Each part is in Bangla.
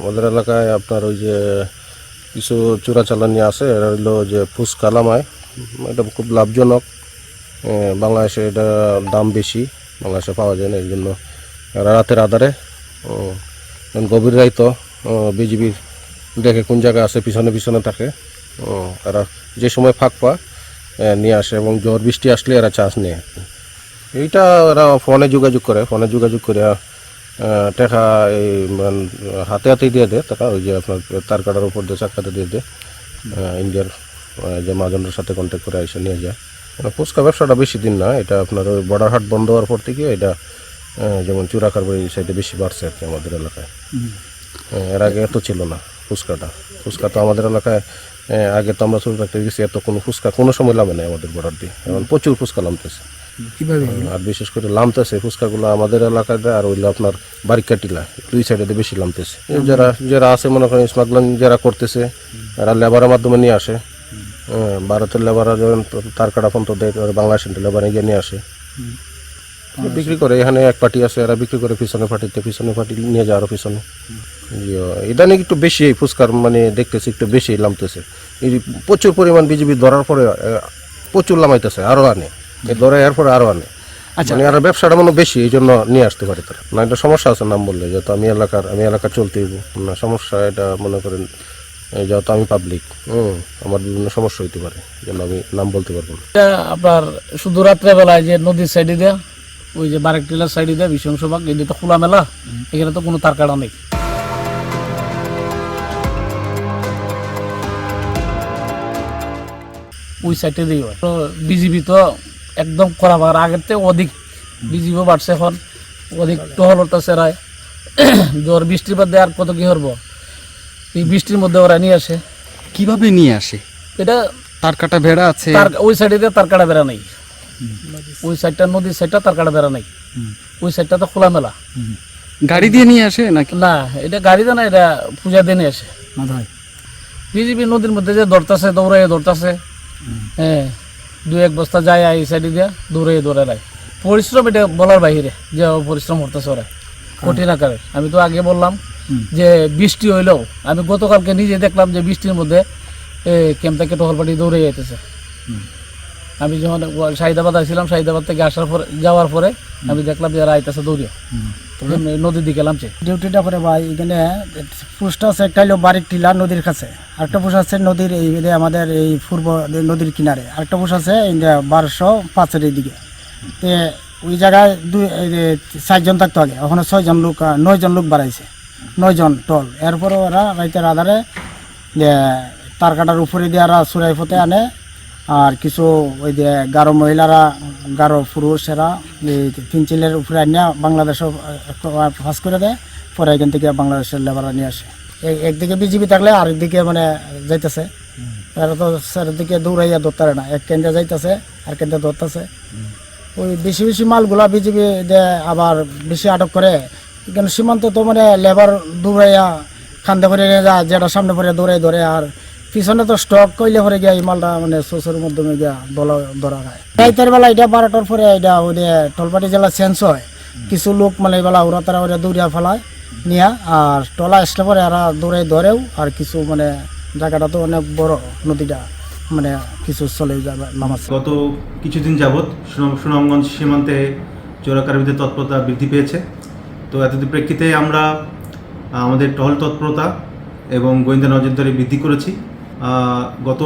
আমাদের এলাকায় আপনার ওই যে কিছু চোরাচালানি আছে এরা হইল যে ফুচকা লামায় এটা খুব লাভজনক। বাংলাদেশে এটা দাম বেশি, বাংলাদেশে পাওয়া যায় না, এই জন্য রাতের আধারে গভীর রাইত বিজিবির দেখে কোন জায়গায় আছে, পিছনে পিছনে থাকে এরা যে সময় ফাঁক পা নিয়ে আসে এবং ঝড় বৃষ্টি আসলে এরা চান্স নেয় এইটা এরা ফোনে যোগাযোগ করে, ফোনে যোগাযোগ করে টাকা এই মান হাতে হাতেই দিয়ে দেয় টাকা ওই যে আপনার তার কাটার উপর দিয়ে চাকাতে দিয়ে দেয় ইন্ডিয়ার যে মাহাজনদের সাথে কন্ট্যাক্ট করে এসে নিয়ে যায় মানে ফুচকা ব্যবসাটা বেশি দিন না এটা আপনার ওই বর্ডার হাট বন্ধ হওয়ার পর থেকে এটা যেমন চুরাকারবাড়ি সাইডে বেশি বাড়ছে আর কি আমাদের এলাকায়। এর আগে এত ছিল না ফুচকাটা। ফুচকা তো আমাদের এলাকায় আগে তো আমরা ছোটো থাকতে গেছি এত কোনো ফুচকা কোনো সময় লামে নাই আমাদের বর্ডার দিয়ে। এখন প্রচুর ফুচকা লামতেছে। কীভাবে? আর বিশেষ করে লামতেছে ফুচকাগুলো আমাদের এলাকায় আর ওইগুলো আপনার বারিকাটিলা দুই সাইডে বেশি লামতেছে। যারা যারা আছে মনে করেন স্মাগলিং যারা করতেছে এরা লেবারের মাধ্যমে নিয়ে আসে। হ্যাঁ, ভারতের লেবাররা যখন তার কাটা পর্যন্ত দেয় ওরা বাংলাদেশের লেবারে গিয়ে নিয়ে আসে। বিক্রি করে এখানে এক পার্টি আছে এরা বিক্রি করে পিছনে পার্টিতে পিছনে পার্টি নিয়ে যায় আরও পিছনে। ইদানিং একটু বেশি এই ফুচকার মানে দেখতেছি একটু বেশি লামতেছে। এই প্রচুর পরিমাণ বিজেপি ধরার পরে প্রচুর লামাইতেছে আরও আনে। ধরে এর পরে আরও আনে। আচ্ছা। মানে আর ব্যবসাটা মনে বেশি এই জন্য নিয়ে আসতে পারে তারা। না একটা সমস্যা আছে নাম বললে যেহেতু আমি এলাকার আমি এলাকার চলতে না সমস্যা এটা মনে করেন যেহেতু আমি পাবলিক হুম আমার বিভিন্ন সমস্যা হইতে পারে জন্য আমি নাম বলতে পারব না। এটা আপনার শুধু রাত্রে বেলায় যে নদীর সাইডে দেয়া ওই যে বারেক টিলার সাইডে দেয়া বিশ অংশ ভাগ এটা তো খোলা মেলা এখানে তো কোনো তার কাটা নেই। ওই সাইডে দিয়ে হয়। তো বিজিবি তো একদম করা ভাগার আগের থেকে অধিক বিজিবিও বাড়ছে এখন অধিক টহল হতেছে রায়। জ্বর বৃষ্টির মধ্যে আর কত কি করব? এই বৃষ্টির মধ্যে ওরা নিয়ে আসে। কীভাবে নিয়ে আসে? এটা তার কাটা ভেড়া আছে। তার ওই সাইডে দিয়ে তার কাটা বেড়া নাই। ওই সাইডটা নদীর সাইডটা তার কাটা বেড়া নেই। ওই সাইডটা তো খোলা মেলা গাড়ি দিয়ে নিয়ে আসে নাকি? না এটা গাড়িতে না এটা পূজা দিনে আসে। বিজেপি নদীর মধ্যে যে দৌড়তাছে দৌড়াইয়ে দৌড়তাছে। হ্যাঁ। দু এক বস্তা যায় এই সাইডে দিয়ে দৌড়াইয়ে দৌড়ে লাই পরিশ্রম এটা বলার বাইরে যে পরিশ্রম করতেছে ওরা। কঠিন আকারে আমি তো আগে বললাম যে বৃষ্টি হইলেও আমি গতকালকে নিজে দেখলাম যে বৃষ্টির মধ্যে ক্যাম্প থেকে টহলপাটি দৌড়ে যাইতেছে। আমি যখন শাহিদাবাদ আসছিলাম শাহিদাবাদ থেকে আসার পরে যাওয়ার পরে আমি দেখলাম যে এরা আইতেছে দৌড়িয়ে তখন নদীর দিকে নামছে। ডিউটিটা করে ভাই এখানে পোস্ট আছে একটা হলো বাড়ির টিলা নদীর কাছে। আরেকটা পোস্ট আছে নদীর এই আমাদের এই পূর্ব নদীর কিনারে। আরেকটা পোস্ট আছে এই যে বারোশো পাঁচের এইদিকে। তে ওই জায়গায় দুই চারজন থাকতো আগে। ওখানে ছয়জন লোক নয়জন লোক বাড়াইছে। নয়জন টল। এরপরে ওরা রাইতের আধারে যে তার কাটার উপরে দিয়ে ওরা চুরাই ফতে আনে। আর কিছু ওই যে গারো মহিলারা, গারো পুরুষেরা, এই তিনচিলের উপরে আনিয়া বাংলাদেশও ফাঁস করে দেয়, পরে এখান থেকে বাংলাদেশের লেবাররা নিয়ে আসে। একদিকে বিজিবি থাকলে আরেকদিকে মানে যাইতেছে। এরা তো চারিদিকে দৌড়াইয়া ধরতে না, এক কেন্দ্রে যাইতেছে আর কেন্দ্রে ধরতেছে। ওই বেশি বেশি মালগুলা বিজিবি আবার বেশি আটক করে, কেন সীমান্ত তো মানে লেবার দৌড়াইয়া খান্দে করে যেটা সামনে পরে দৌড়াই ধরে, আর পিছনে তো স্টক কইলে পরে গিয়া এই মালটা মানে সোসের মাধ্যমে গিয়া দলা ধরা হয় রাইতের বেলা এটা বারোটার পরে এটা ওই টলপাটি জেলা চেঞ্জ হয়। কিছু লোক মানে এবেলা ওরা তারা ওরা দৌড়িয়া ফেলায়, নিয়া আর টলা আসলে পরে এরা দৌড়াই ধরেও আর কিছু মানে জায়গাটা তো অনেক বড়, নদীটা মানে কিছু চলে যাবে নামাজ গত কিছুদিন যাবৎ সুনাম- সুনামগঞ্জ সীমান্তে চোরাকারবিদের তৎপরতা বৃদ্ধি পেয়েছে। তো এতদিন প্রেক্ষিতে আমরা, আমাদের টহল তৎপরতা এবং গোয়েন্দা নজরদারি বৃদ্ধি করেছি। গত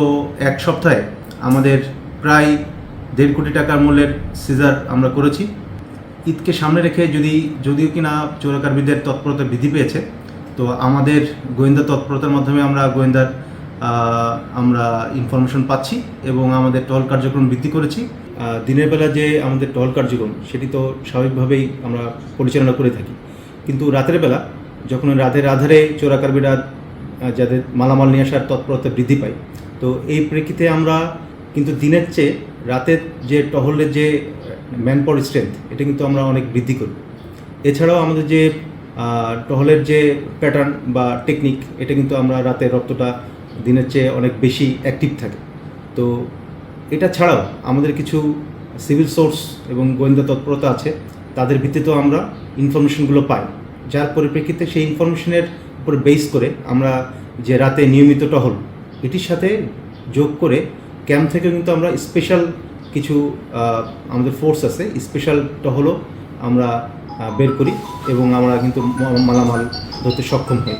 এক সপ্তাহে আমাদের প্রায় দেড় কোটি টাকার মূল্যের সিজার আমরা করেছি। ঈদকে সামনে রেখে যদি, যদিও কিনা চোরাকারবিদের তৎপরতা বৃদ্ধি পেয়েছে, তো আমাদের গোয়েন্দা তৎপরতার মাধ্যমে আমরা গোয়েন্দার আমরা ইনফরমেশন পাচ্ছি এবং আমাদের টল কার্যক্রম বৃদ্ধি করেছি। দিনের বেলা যে আমাদের টল কার্যক্রম, সেটি তো স্বাভাবিকভাবেই আমরা পরিচালনা করে থাকি। কিন্তু রাতের বেলা, যখন রাতের আধারে চোরাকারবিরা যাদের মালামাল নিয়ে আসার তৎপরতা বৃদ্ধি পায়। তো এই প্রেক্ষিতে আমরা কিন্তু দিনের চেয়ে রাতের যে টহলের যে ম্যান পাওয়ার স্ট্রেংথ এটা কিন্তু আমরা অনেক বৃদ্ধি করি। এছাড়াও আমাদের যে টহলের যে প্যাটার্ন বা টেকনিক এটা কিন্তু আমরা রাতের রক্তটা দিনের চেয়ে অনেক বেশি অ্যাক্টিভ থাকে। তো এটা ছাড়াও আমাদের কিছু সিভিল সোর্স এবং গোয়েন্দা তৎপরতা আছে। তাদের ভিত্তিতেও আমরা ইনফরমেশনগুলো পাই। যার পরিপ্রেক্ষিতে সেই ইনফরমেশনের উপর বেস করে আমরা যে রাতে নিয়মিত টহল, এটির সাথে যোগ করে ক্যাম্প থেকে কিন্তু আমরা স্পেশাল কিছু আমাদের ফোর্স আছে স্পেশাল টহলও আমরা বের করি এবং আমরা কিন্তু মালামাল ধরতে সক্ষম হই।